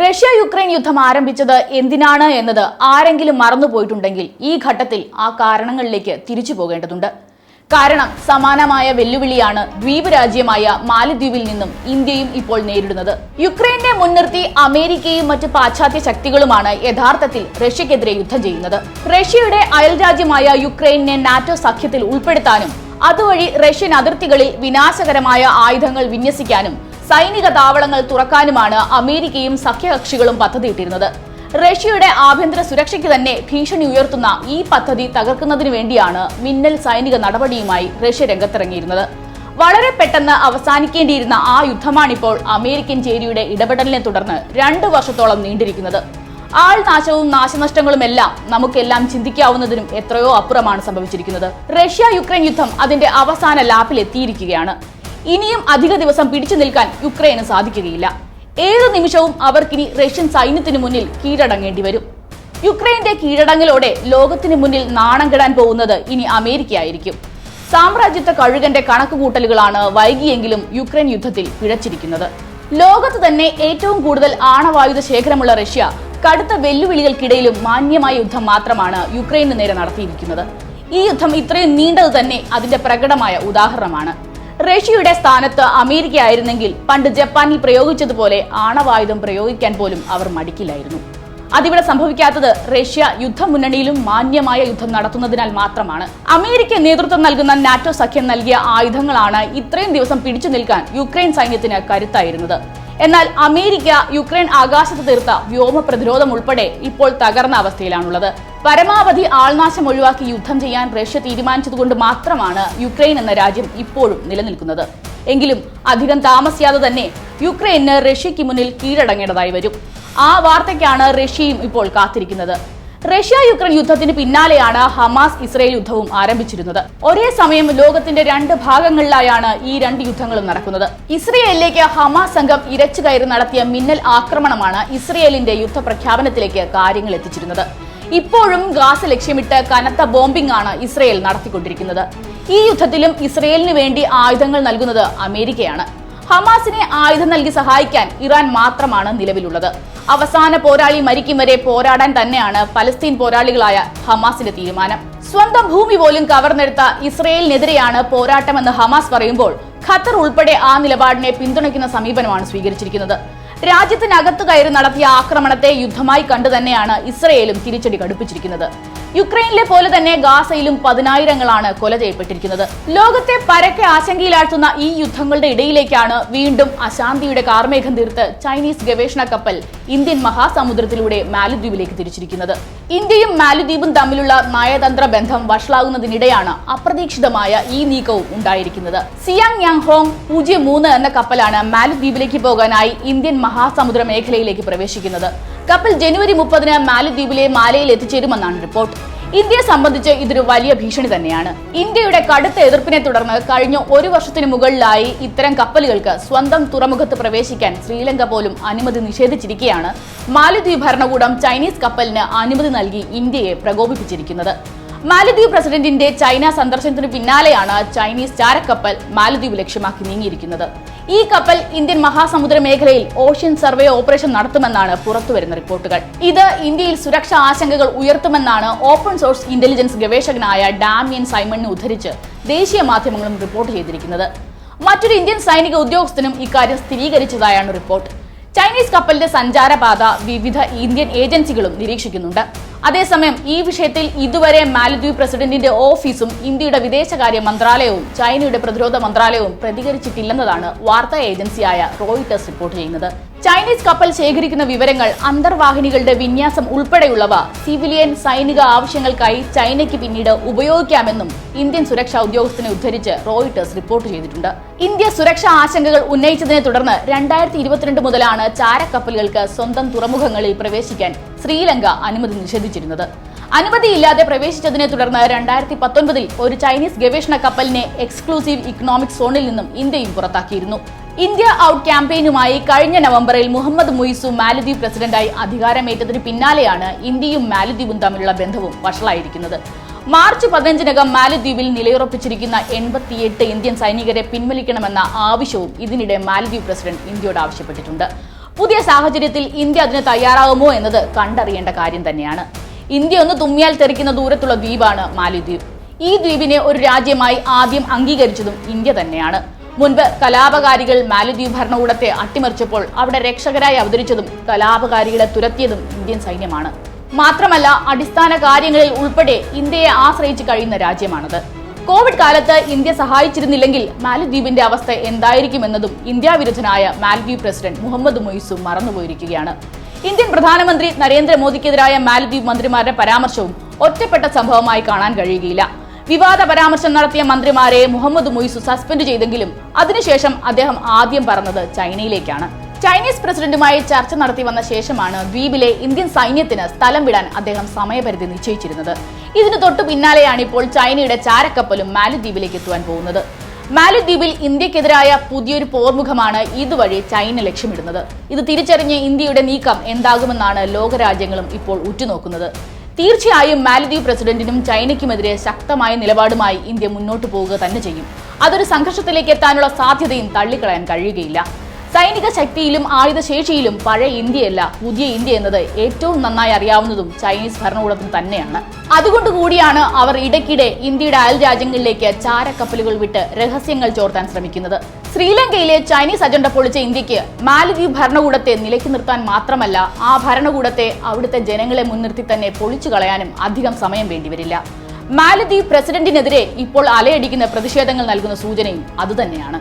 Russia Ukraine യുദ്ധം ആരംഭിച്ചത് എന്തിനാണ് എന്നത് ആരെങ്കിലും മറന്നുപോയിട്ടുണ്ടെങ്കിൽ ഈ ഘട്ടത്തിൽ ആ കാരണങ്ങളിലേക്ക് തിരിച്ചു പോകേണ്ടതുണ്ട്. കാരണം സമാനമായ വെല്ലുവിളിയാണ് ദ്വീപ് രാജ്യമായ മാലദ്വീപിൽ നിന്നും ഇന്ത്യയും ഇപ്പോൾ നേരിടുന്നത്. യുക്രൈനെ മുൻനിർത്തി അമേരിക്കയും മറ്റ് പാശ്ചാത്യ ശക്തികളുമാണ് യഥാർത്ഥത്തിൽ റഷ്യക്കെതിരെ യുദ്ധം ചെയ്യുന്നത്. റഷ്യയുടെ അയൽരാജ്യമായ യുക്രൈനെ നാറ്റോ സഖ്യത്തിൽ ഉൾപ്പെടുത്താനും അതുവഴി റഷ്യൻ അതിർത്തികളിൽ വിനാശകരമായ ആയുധങ്ങൾ വിന്യസിക്കാനും സൈനിക താവളങ്ങൾ തുറക്കാനുമാണ് അമേരിക്കയും സഖ്യകക്ഷികളും പദ്ധതിയിട്ടിരുന്നത്. റഷ്യയുടെ ആഭ്യന്തര സുരക്ഷയ്ക്ക് തന്നെ ഭീഷണി ഉയർത്തുന്ന ഈ പദ്ധതി തകർക്കുന്നതിനു വേണ്ടിയാണ് മിന്നൽ സൈനിക നടപടിയുമായി റഷ്യ രംഗത്തിറങ്ങിയിരുന്നത്. വളരെ പെട്ടെന്ന് അവസാനിക്കേണ്ടിയിരുന്ന ആ യുദ്ധമാണിപ്പോൾ അമേരിക്കൻ ചേരിയുടെ ഇടപെടലിനെ തുടർന്ന് രണ്ടു വർഷത്തോളം നീണ്ടിരിക്കുന്നത്. ആൾനാശവും നാശനഷ്ടങ്ങളുമെല്ലാം നമുക്കെല്ലാം ചിന്തിക്കാവുന്നതിനും എത്രയോ അപ്പുറമാണ് സംഭവിച്ചിരിക്കുന്നത്. റഷ്യ യുക്രൈൻ യുദ്ധം അതിന്റെ അവസാന ലാപ്പിൽ എത്തിയിരിക്കുകയാണ് ഇനിയും അധിക ദിവസം പിടിച്ചു നിൽക്കാൻ യുക്രൈന് സാധിക്കുകയില്ല. ഏഴു നിമിഷവും അവർക്കിനി റഷ്യൻ സൈന്യത്തിനു മുന്നിൽ കീഴടങ്ങേണ്ടി വരും. യുക്രൈന്റെ കീഴടങ്ങലോടെ ലോകത്തിന് മുന്നിൽ നാണം കെടാൻ പോകുന്നത് ഇനി അമേരിക്കയായിരിക്കും. സാമ്രാജ്യത്വ കഴുകന്റെ കണക്കുകൂട്ടലുകളാണ് വൈകിയെങ്കിലും യുക്രൈൻ യുദ്ധത്തിൽ പിഴച്ചിരിക്കുന്നത്. ലോകത്ത് തന്നെ ഏറ്റവും കൂടുതൽ ആണവായുധ ശേഖരമുള്ള റഷ്യ കടുത്ത വെല്ലുവിളികൾക്കിടയിലും മാന്യമായ യുദ്ധം മാത്രമാണ് യുക്രൈനു നേരെ നടത്തിയിരിക്കുന്നത്. ഈ യുദ്ധം ഇത്രയും നീണ്ടത് തന്നെ അതിന്റെ പ്രകടമായ ഉദാഹരണമാണ്. റഷ്യയുടെ സ്ഥാനത്ത് അമേരിക്ക ആയിരുന്നെങ്കിൽ പണ്ട് ജപ്പാനിൽ പ്രയോഗിച്ചതുപോലെ ആണവായുധം പ്രയോഗിക്കാൻ പോലും അവർ മടിക്കില്ലായിരുന്നു. അതിവിടെ സംഭവിക്കാത്തത് റഷ്യ യുദ്ധമുന്നണിയിലും മാന്യമായ യുദ്ധം നടത്തുന്നതിനാൽ മാത്രമാണ്. അമേരിക്ക നേതൃത്വം നൽകുന്ന നാറ്റോ സഖ്യം നൽകിയ ആയുധങ്ങളാണ് ഇത്രയും ദിവസം പിടിച്ചു നിൽക്കാൻ യുക്രൈൻ സൈന്യത്തിന് കരുത്തായിരുന്നത്. എന്നാൽ അമേരിക്ക യുക്രൈൻ ആകാശത്ത് തീർത്ത വ്യോമ പ്രതിരോധം ഉൾപ്പെടെ ഇപ്പോൾ തകർന്ന അവസ്ഥയിലാണുള്ളത്. പരമാവധി ആൾനാശം ഒഴിവാക്കി യുദ്ധം ചെയ്യാൻ റഷ്യ തീരുമാനിച്ചതുകൊണ്ട് മാത്രമാണ് യുക്രൈൻ എന്ന രാജ്യം ഇപ്പോഴും നിലനിൽക്കുന്നത്. എങ്കിലും അധികം താമസിയാതെ തന്നെ യുക്രൈന് റഷ്യയ്ക്ക് മുന്നിൽ കീഴടങ്ങേണ്ടതായി വരും. ആ വാർത്തയ്ക്കാണ് റഷ്യയും ഇപ്പോൾ കാത്തിരിക്കുന്നത്. റഷ്യ യുക്രൈൻ യുദ്ധത്തിന് പിന്നാലെയാണ് ഹമാസ് ഇസ്രയേൽ യുദ്ധവും ആരംഭിച്ചിരുന്നത്. ഒരേ സമയം ലോകത്തിന്റെ രണ്ട് ഭാഗങ്ങളിലായാണ് ഈ രണ്ട് യുദ്ധങ്ങളും നടക്കുന്നത്. ഇസ്രയേലിലേക്ക് ഹമാസ് സംഘം ഇരച്ചു കയറി നടത്തിയ മിന്നൽ ആക്രമണമാണ് ഇസ്രയേലിന്റെ യുദ്ധപ്രഖ്യാപനത്തിലേക്ക് കാര്യങ്ങൾ എത്തിച്ചിരുന്നത്. ഇപ്പോഴും ഗാസ ലക്ഷ്യമിട്ട് കനത്ത ബോംബിംഗ് ആണ് ഇസ്രയേൽ നടത്തിക്കൊണ്ടിരിക്കുന്നത്. ഈ യുദ്ധത്തിലും ഇസ്രയേലിന് വേണ്ടി ആയുധങ്ങൾ നൽകുന്നത് അമേരിക്കയാണ്. ഹമാസിനെ ആയുധം നൽകി സഹായിക്കാൻ ഇറാൻ മാത്രമാണ് നിലവിലുള്ളത്. അവസാന പോരാളി മരിക്കും വരെ പോരാടാൻ തന്നെയാണ് പലസ്തീൻ പോരാളികളായ ഹമാസിന്റെ തീരുമാനം. സ്വന്തം ഭൂമി പോലും കവർന്നെടുത്ത ഇസ്രയേലിനെതിരെയാണ് പോരാട്ടമെന്ന് ഹമാസ് പറയുമ്പോൾ ഖത്തർ ഉൾപ്പെടെ ആ നിലപാടിനെ പിന്തുണയ്ക്കുന്ന സമീപനമാണ് സ്വീകരിച്ചിരിക്കുന്നത്. രാജ്യത്തിനകത്ത് കയറി നടത്തിയ ആക്രമണത്തെ യുദ്ധമായി കണ്ടു തന്നെയാണ് ഇസ്രയേലും തിരിച്ചടി കടുപ്പിച്ചിരിക്കുന്നത്. യുക്രൈനിലെ പോലെ തന്നെ ഗാസയിലും പതിനായിരങ്ങളാണ് കൊല ചെയ്യപ്പെട്ടിരിക്കുന്നത്. ലോകത്തെ പരക്കെ ആശങ്കയിലാഴ്ത്തുന്ന ഈ യുദ്ധങ്ങളുടെ ഇടയിലേക്കാണ് വീണ്ടും അശാന്തിയുടെ കാർമേഘം തീർത്ത് ചൈനീസ് ഗവേഷണ കപ്പൽ ഇന്ത്യൻ മഹാസമുദ്രത്തിലൂടെ മാലദ്വീപിലേക്ക് തിരിച്ചിരിക്കുന്നത്. ഇന്ത്യയും മാലദ്വീപും തമ്മിലുള്ള നയതന്ത്ര ബന്ധം വഷളാകുന്നതിനിടെയാണ് അപ്രതീക്ഷിതമായ ഈ നീക്കവും ഉണ്ടായിരിക്കുന്നത്. സിയാങ് യാങ് ഹോങ് പൂജ്യം മൂന്ന് എന്ന കപ്പലാണ് മാലദ്വീപിലേക്ക് പോകാനായി ഇന്ത്യൻ മഹാസമുദ്ര മേഖലയിലേക്ക് പ്രവേശിക്കുന്നത്. കപ്പൽ ജനുവരി മുപ്പതിന് മാലദ്വീപിലെ മാലയിൽ എത്തിച്ചേരുമെന്നാണ് റിപ്പോർട്ട്. ഇന്ത്യയെ സംബന്ധിച്ച് ഇതൊരു വലിയ ഭീഷണി തന്നെയാണ്. ഇന്ത്യയുടെ കടുത്ത എതിർപ്പിനെ തുടർന്ന് കഴിഞ്ഞ ഒരു വർഷത്തിന് മുകളിലായി ഇത്തരം കപ്പലുകൾക്ക് സ്വന്തം തുറമുഖത്ത് പ്രവേശിക്കാൻ ശ്രീലങ്ക പോലും അനുമതി നിഷേധിച്ചിരിക്കെയാണ് മാലദ്വീപ് ഭരണകൂടം ചൈനീസ് കപ്പലിന് അനുമതി നൽകി ഇന്ത്യയെ പ്രകോപിപ്പിച്ചിരിക്കുന്നത്. മാലദ്വീപ് പ്രസിഡന്റിന്റെ ചൈന സന്ദർശനത്തിന് പിന്നാലെയാണ് ചൈനീസ് ചാരക്കപ്പൽ മാലദ്വീപ് ലക്ഷ്യമാക്കി നീങ്ങിയിരിക്കുന്നത്. ഈ കപ്പൽ ഇന്ത്യൻ മഹാസമുദ്ര മേഖലയിൽ ഓഷ്യൻ സർവേ ഓപ്പറേഷൻ നടത്തുമെന്നാണ് പുറത്തുവരുന്ന റിപ്പോർട്ടുകൾ. ഇത് ഇന്ത്യയിൽ സുരക്ഷാ ആശങ്കകൾ ഉയർത്തുമെന്നാണ് ഓപ്പൺ സോഴ്സ് ഇന്റലിജൻസ് ഗവേഷകനായ ഡാമിയൻ സൈമണിനെ ഉദ്ധരിച്ച് ദേശീയ മാധ്യമങ്ങളും റിപ്പോർട്ട് ചെയ്തിരിക്കുന്നത്. മറ്റൊരു ഇന്ത്യൻ സൈനിക ഉദ്യോഗസ്ഥനും ഇക്കാര്യം സ്ഥിരീകരിച്ചതായാണ് റിപ്പോർട്ട്. ചൈനീസ് കപ്പലിന്റെ സഞ്ചാരപാത വിവിധ ഇന്ത്യൻ ഏജൻസികളും നിരീക്ഷിക്കുന്നുണ്ട്. അതേസമയം ഈ വിഷയത്തിൽ ഇതുവരെ മാലദ്വീപ് പ്രസിഡന്റിന്റെ ഓഫീസും ഇന്ത്യയുടെ വിദേശകാര്യ മന്ത്രാലയവും ചൈനയുടെ പ്രതിരോധ മന്ത്രാലയവും പ്രതികരിച്ചിട്ടില്ലെന്നതാണ് വാർത്താ ഏജൻസിയായ റോയിട്ടേഴ്സ് റിപ്പോർട്ട് ചെയ്യുന്നത്. ചൈനീസ് കപ്പൽ ശേഖരിക്കുന്ന വിവരങ്ങൾ അന്തർവാഹിനികളുടെ വിന്യാസം ഉൾപ്പെടെയുള്ളവ സിവിലിയൻ സൈനിക ആവശ്യങ്ങൾക്കായി ചൈനയ്ക്ക് പിന്നീട് ഉപയോഗിക്കാമെന്നും ഇന്ത്യൻ സുരക്ഷാ ഉദ്യോഗസ്ഥനെ ഉദ്ധരിച്ച് റോയിട്ടേഴ്സ് റിപ്പോർട്ട് ചെയ്തിട്ടുണ്ട്. ഇന്ത്യ സുരക്ഷാ ആശങ്കകൾ ഉന്നയിച്ചതിനെ തുടർന്ന് രണ്ടായിരത്തി ഇരുപത്തിരണ്ട് മുതലാണ് ചാരക്കപ്പലുകൾക്ക് സ്വന്തം തുറമുഖങ്ങളിൽ പ്രവേശിക്കാൻ ശ്രീലങ്ക അനുമതി നിഷേധിച്ചിരുന്നത്. അനുമതിയില്ലാതെ പ്രവേശിച്ചതിനെ തുടർന്ന് രണ്ടായിരത്തി പത്തൊൻപതിൽ ഒരു ചൈനീസ് ഗവേഷണ കപ്പലിനെ എക്സ്ക്ലൂസീവ് ഇക്കണോമിക് സോണിൽ നിന്നും ഇന്ത്യയും പുറത്താക്കിയിരുന്നു. ഇന്ത്യ ഔട്ട് ക്യാമ്പയിനുമായി കഴിഞ്ഞ നവംബറിൽ മുഹമ്മദ് മുയിസു മാലദ്വീപ് പ്രസിഡന്റായി അധികാരമേറ്റതിന് പിന്നാലെയാണ് ഇന്ത്യയും മാലദ്വീപും തമ്മിലുള്ള ബന്ധവും വഷളായിരിക്കുന്നത്. മാർച്ച് പതിനഞ്ചിനകം മാലദ്വീപിൽ നിലയുറപ്പിച്ചിരിക്കുന്ന എൺപത്തിയെട്ട് ഇന്ത്യൻ സൈനികരെ പിൻവലിക്കണമെന്ന ആവശ്യവും ഇതിനിടെ മാലദ്വീപ് പ്രസിഡന്റ് ഇന്ത്യയോട് ആവശ്യപ്പെട്ടിട്ടുണ്ട്. പുതിയ സാഹചര്യത്തിൽ ഇന്ത്യ അതിന് തയ്യാറാകുമോ എന്നത് കണ്ടറിയേണ്ട കാര്യം തന്നെയാണ്. ഇന്ത്യ ഒന്ന് തുമ്മിയാൽ തെറിക്കുന്ന ദൂരത്തുള്ള ദ്വീപാണ് മാലിദ്വീപ്. ഈ ദ്വീപിനെ ഒരു രാജ്യമായി ആദ്യം അംഗീകരിച്ചതും ഇന്ത്യ തന്നെയാണ്. മുൻപ് കലാപകാരികൾ മാലിദ്വീപ് ഭരണകൂടത്തെ അട്ടിമറിച്ചപ്പോൾ അവിടെ രക്ഷകരായി അവതരിച്ചതും കലാപകാരികളെ തുരത്തിയതും ഇന്ത്യൻ സൈന്യമാണ്. മാത്രമല്ല അടിസ്ഥാന കാര്യങ്ങളിൽ ഉൾപ്പെടെ ഇന്ത്യയെ ആശ്രയിച്ച് കഴിയുന്ന രാജ്യമാണത്. കോവിഡ് കാലത്ത് ഇന്ത്യ സഹായിച്ചിരുന്നില്ലെങ്കിൽ മാലിദ്വീപിന്റെ അവസ്ഥ എന്തായിരിക്കുമെന്നതും ഇന്ത്യാ വിരുദ്ധനായ മാലിദ്വീപ് പ്രസിഡന്റ് മുഹമ്മദ് മൊയ്സും മറന്നുപോയിരിക്കുകയാണ്. ഇന്ത്യൻ പ്രധാനമന്ത്രി നരേന്ദ്രമോദിക്കെതിരായ മാലദ്വീപ് മന്ത്രിമാരുടെ പരാമർശവും ഒറ്റപ്പെട്ട സംഭവമായി കാണാൻ കഴിയുകയില്ല. വിവാദ പരാമർശം നടത്തിയ മന്ത്രിമാരെ മുഹമ്മദ് മൊയ്സു സസ്പെൻഡ് ചെയ്തെങ്കിലും അതിനുശേഷം അദ്ദേഹം ആദ്യം പറഞ്ഞത് ചൈനയിലേക്കാണ്. ചൈനീസ് പ്രസിഡന്റുമായി ചർച്ച നടത്തി വന്ന ശേഷമാണ് ദ്വീപിലെ ഇന്ത്യൻ സൈന്യത്തിന് സ്ഥലം വിടാൻ അദ്ദേഹം സമയപരിധി നിശ്ചയിച്ചിരുന്നത്. ഇതിന് തൊട്ടു പിന്നാലെയാണ് ഇപ്പോൾ ചൈനയുടെ ചാരക്കപ്പലും മാലിദ്വീപിലേക്ക് എത്തുവാൻ പോകുന്നത്. മാലിദ്വീപിൽ ഇന്ത്യക്കെതിരായ പുതിയൊരു പോർമുഖമാണ് ഇതുവഴി ചൈന ലക്ഷ്യമിടുന്നത്. ഇത് തിരിച്ചറിഞ്ഞ് ഇന്ത്യയുടെ നീക്കം എന്താകുമെന്നാണ് ലോകരാജ്യങ്ങളും ഇപ്പോൾ ഉറ്റുനോക്കുന്നത്. തീർച്ചയായും മാലദ്വീപ് പ്രസിഡന്റിനും ചൈനയ്ക്കുമെതിരെ ശക്തമായ നിലപാടുമായി ഇന്ത്യ മുന്നോട്ട് പോവുക തന്നെ ചെയ്യും. അതൊരു സംഘർഷത്തിലേക്ക് എത്താനുള്ള സാധ്യതയും തള്ളിക്കളയാൻ കഴിയുകയില്ല. സൈനിക ശക്തിയിലും ആയുധ ശേഷിയിലും പഴയ ഇന്ത്യയല്ല പുതിയ ഇന്ത്യ എന്നത് ഏറ്റവും നന്നായി അറിയാവുന്നതും ചൈനീസ് ഭരണകൂടത്തിന് തന്നെയാണ്. അതുകൊണ്ട് കൂടിയാണ് അവർ ഇടയ്ക്കിടെ ഇന്ത്യയുടെ അയൽ രാജ്യങ്ങളിലേക്ക് ചാരക്കപ്പലുകൾ വിട്ട് രഹസ്യങ്ങൾ ചോർത്താൻ ശ്രമിക്കുന്നത്. ശ്രീലങ്കയിലെ ചൈനീസ് അജണ്ട പൊളിച്ച ഇന്ത്യയ്ക്ക് മാലദ്വീപ് ഭരണകൂടത്തെ നിലയ്ക്ക് നിർത്താൻ മാത്രമല്ല ആ ഭരണകൂടത്തെ അവിടുത്തെ ജനങ്ങളെ മുൻനിർത്തി തന്നെ പൊളിച്ചു കളയാനും അധികം സമയം വേണ്ടിവരില്ല. മാലദ്വീപ് പ്രസിഡന്റിനെതിരെ ഇപ്പോൾ അലയടിക്കുന്ന പ്രതിഷേധങ്ങൾ നൽകുന്ന സൂചനയും അതുതന്നെയാണ്.